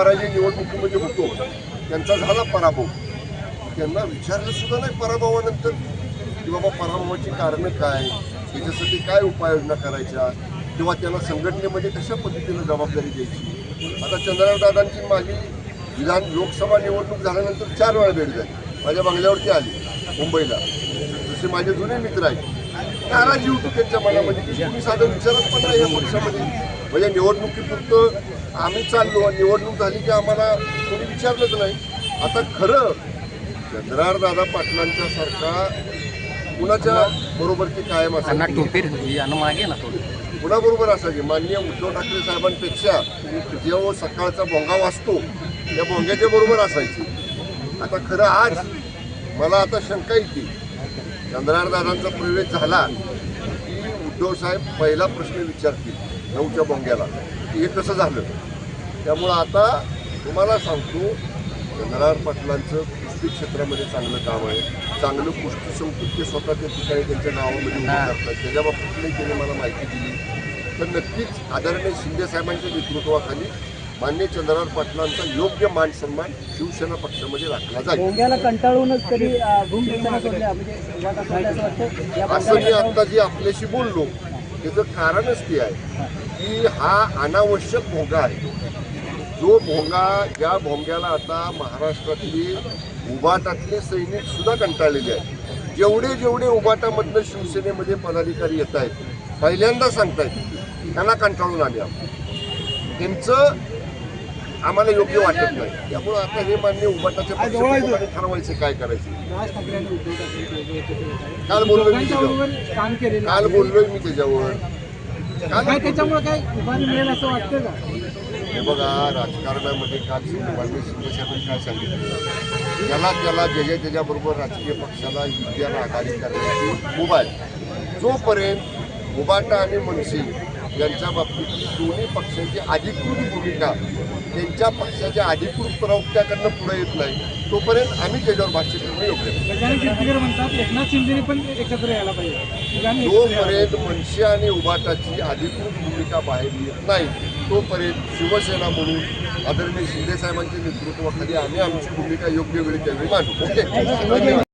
पराजय निवडणुकीमध्ये होतो त्यांचा झाला पराभव. त्यांना विचारलं सुद्धा नाही पराभवानंतर की बाबा पराभवाची कारणं काय? त्याच्यासाठी काय उपाययोजना करायच्या? किंवा त्यांना संघटनेमध्ये कशा पद्धतीनं जबाबदारी द्यायची? आता चंद्रराव दादांची माझी विधान लोकसभा निवडणूक झाल्यानंतर चार वेळा भेट झाली. माझ्या बंगल्यावरती आली मुंबईला. जसे माझे जुने मित्र आहेत. नाराजी होतो त्यांच्या मनामध्ये. की तुम्ही साधं विचारत पण नाही या पक्षामध्ये. म्हणजे निवडणुकीपुरतं आम्ही चाललो निवडणूक झाली की आम्हाला कोणी विचारलंच नाही. आता खरं चंद्रार दादा पाटलांच्या सारखा कुणाच्या बरोबर ते कायम मागे ना कुणाबरोबर असायचे? माननीय उद्धव ठाकरे साहेबांपेक्षा जेव्हा सकाळचा भोंगा वाजतो त्या भोंग्याच्या बरोबर असायचे. आता खरं आज मला आता शंका येते चंद्रार दादांचा प्रवेश झाला की उद्धव साहेब पहिला प्रश्न विचारतील नऊच्या बोंग्याला. की हे कसं झालं? त्यामुळं आता तुम्हाला सांगतो चंद्रार पाटलांचं कुस्ती क्षेत्रामध्ये चांगलं काम आहे. चांगलं कुस्ती संकुल ते स्वतः त्या ठिकाणी त्यांच्या नावामध्ये उभं करतात. त्याच्या बाबतीतही त्याने मला माहिती दिली. तर नक्कीच आदरणीय शिंदे साहेबांच्या नेतृत्वाखाली मान्य चंद्रार पाटलांचा योग्य मान सन्मान शिवसेना पक्षामध्ये राखला जाईल. म्हणजे असं मी आता जे आपल्याशी बोललो त्याचं कारणच ते आहे की हा अनावश्यक भोंगा आहे. जो भोंगा ज्या भोंग्याला आता महाराष्ट्रातली उबाटातले सैनिक सुद्धा कंटाळलेले आहेत. जेवढे जेवढे उबाटामधनं शिवसेनेमध्ये पदाधिकारी येत आहेत पहिल्यांदा सांगतायत त्यांना कंटाळून आले आपण. त्यांचं आम्हाला योग्य वाटत नाही. त्यामुळं आता हे मान्य पक्षप्रमुखांनी ठरवायचं काय करायचं. काल बोललोय मी त्याच्यावर. काल. बोललोय मी त्याच्यावर. त्याच्यामुळे काय उभारी मिळेल असं वाटतं का? हे बघा राजकारणामध्ये काल शिंदे साहेबांनी काय सांगितलं? ज्याला त्याला ज्याच्या त्याच्याबरोबर राजकीय पक्षाला युद्धाला आघाडी करण्याची आहे जोपर्यंत उबाटा आणि मनसे यांच्या बाबतीत दोन्ही पक्षांची अधिकृत भूमिका त्यांच्या पक्षाच्या अधिकृत प्रवक्त्याकडनं पुढे येत नाही तोपर्यंत आम्ही त्याच्यावर भाष्य करणं योग्य म्हणतात एकनाथ शिंदेने पण एकत्र यायला पाहिजे. जोपर्यंत मनसे आणि उबाटाची अधिकृत भूमिका बाहेर येत नाही तोपर्यंत शिवसेना म्हणून आदरणीय शिंदे साहेबांच्या नेतृत्वाखाली आम्ही आमची भूमिका योग्य वेळी त्यावेळी मांडू. ओके?